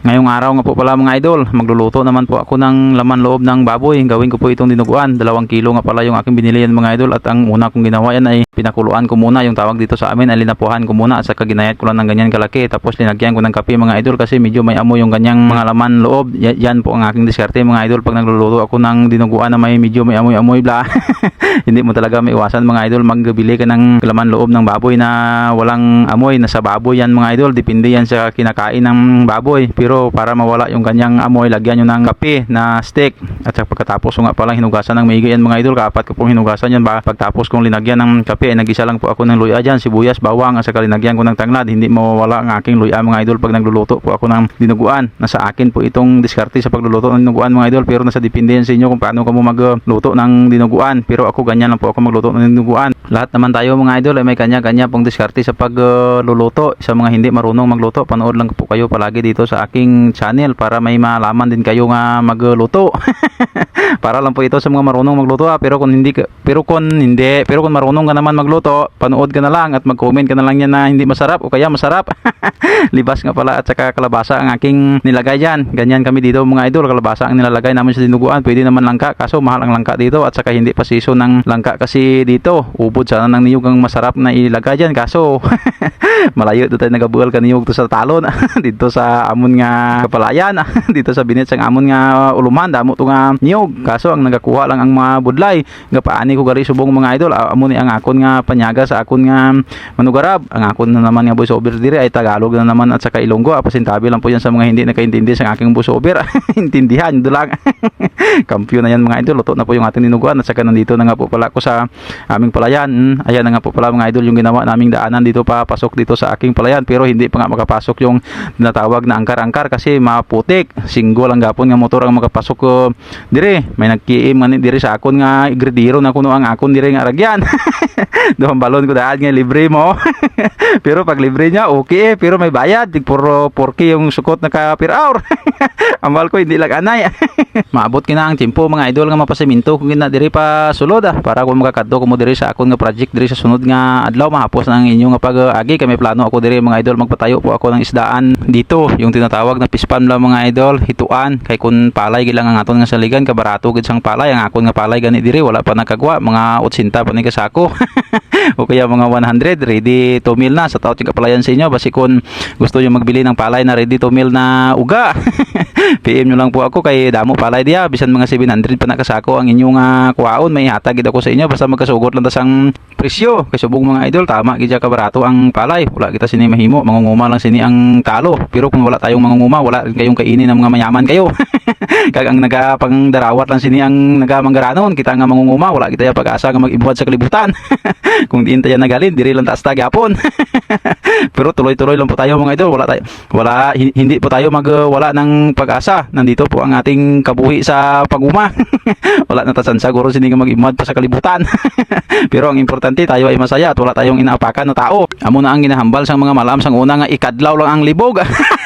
Ngayong araw nga po pala mga idol, magluluto naman po ako ng laman loob ng baboy. Gawin ko po itong dinuguan. Dalawang kilo nga pala yung aking binili yan mga idol. At ang una kong ginawa yan ay pinakuluan ko muna yung tawag dito sa amin ay linapuhan ko muna at saka ginayat ko lang ng ganyan kalaki. Tapos linagyan ko ng kape mga idol kasi medyo may amoy yung ganyang mga laman loob. Yan po ang aking diskarte mga idol pag nagluluto ako ng dinuguan na may medyo may amoy-amoy bla. Hindi mo talaga may iwasan mga idol magbili ka ng laman loob ng baboy na walang amoy. Nasa baboy yan mga idol. Depende yan sa kinakain ng baboy. Pero para mawala yung ganyang amoy, lagyan nyo ng kape na stick. At sa pagkatapos ko nga palang hinugasan ng maigi yan mga idol. Kapat ko pong hinugasan yan. Ba- Pagtapos kong linagyan ng kape, ay nagisa lang po ako ng luya dyan. Sibuyas, bawang. At saka linagyan ko ng tanglad. Hindi mawawala ang aking luya mga idol pag nagluluto po ako ng dinuguan. Nasa akin po itong diskarte sa pagluluto ng dinuguan mga idol. Pero nasa depende yan sa inyo kung paano ka magluto ng dinuguan. Pero ako ganyan lang po ako magluto ng dinuguan. Lahat naman tayo mga idol ay may kanya-kanya pong diskarte sa pagluluto. sa mga hindi marunong magluto, panood lang po kayo palagi dito sa aking channel para may malaman din kayo nga magluto. para lang po ito sa mga marunong magluto ah. pero kung hindi pero kung hindi pero kung marunong ka naman magluto panood ka na lang at mag-comment ka na lang yan na hindi masarap o kaya masarap. Libas nga pala at saka kalabasa ang aking nilagay dyan. Ganyan kami dito mga idol. Kalabasa ang nilalagay namin sa dinuguan pwede naman langka kaso mahal ang langka dito at saka hindi pa season ng langka kasi dito. Ubod sana ng niyog ang masarap na ilagay dyan kaso malayo dito tayo nagabugal ka niyog to sa talon. Dito sa amon nga kapalayan. Dito sa binit sang amon nga uluman. Damo to nga niyog. Kaso ang nagakuha lang ang mga budlay nga paani ko gali subong mga idol. Ah, amo ni ang akon nga panyaga sa akon nga manugarab. Ang akon na naman nga voice over dire ay Tagalog na naman at saka Ilonggo. Apasintabi lang po yan sa mga hindi nakaintindi sa aking voice over intindihan do lang. Kampyo na yan mga idol. Luto na po yung ating dinuguan at saka nandito na nga po pala ako sa aming palayan. Hmm, ayan na nga po pala mga idol yung ginawa naming daanan dito pa pasok dito sa aking palayan. Pero hindi pa nga makapasok yung tinatawag na angkar-angkar kasi maputik. Single ang gapon nga motor ang makapasok ko dire may nagkiim nga dire sa akon nga igrediro na kuno ang akon dire nga aragyan doon balon ko daan nga libre mo. Pero pag libre niya okay eh pero may bayad. Tig puro 4K yung sukot na ka per hour. Amal ko hindi lang anay. Maabot kina ang timpo mga idol nga mapasiminto kung gina diri pa sulod ah. Para kung makakadto ko mo diri sa akon nga project diri sa sunod nga adlaw mahapos ng inyo nga pag-agi kay plano ako diri mga idol magpatayo po ako ng isdaan dito. Yung tinatawag na pispan lang mga idol hituan. Kay kun palay gilang ang aton nga saligan kabarato gid sang palay. Ang akon nga palay gani diri wala pa nakagwa. Mga 80 pa ni kasako o kaya mga 100 ready to meal na. Sa taot yung kapalayan sa inyo. Basi kung gusto nyo magbili ng palay na ready to meal na uga PM nyo lang po ako kay damo palay diya. Bisan mga 700 pa nakasako ang inyong uh, kuwaon. May hatag gid ako sa inyo basta magkasugot lang tas ang presyo. Kay subong mga idol tama gid ka barato ang palay. Wala kita sini mahimo mangunguma lang sini ang talo. Pero kung wala tayong mangunguma wala rin kayong kainin ng mga mayaman kayo. Kag ang nagapangdarawat lang sini ang nagamanggaranon kita nga mangunguma wala kita yung pag-asa nga mag-ibuhat sa kalibutan. Kung diin tayo nagalin diri lang taas tagapon pero tuloy-tuloy lang po tayo mga idol wala tayo wala hi- hindi po tayo mag wala ng pag-asa. Nandito po ang ating kabuhi sa paguma. Wala na tasan siguro sini mag-imad pa sa kalibutan. Pero ang importante tayo ay masaya at wala tayong inaapakan na tao. Amo na ang ginahambal sang mga malam sang una nga ikadlaw lang ang libog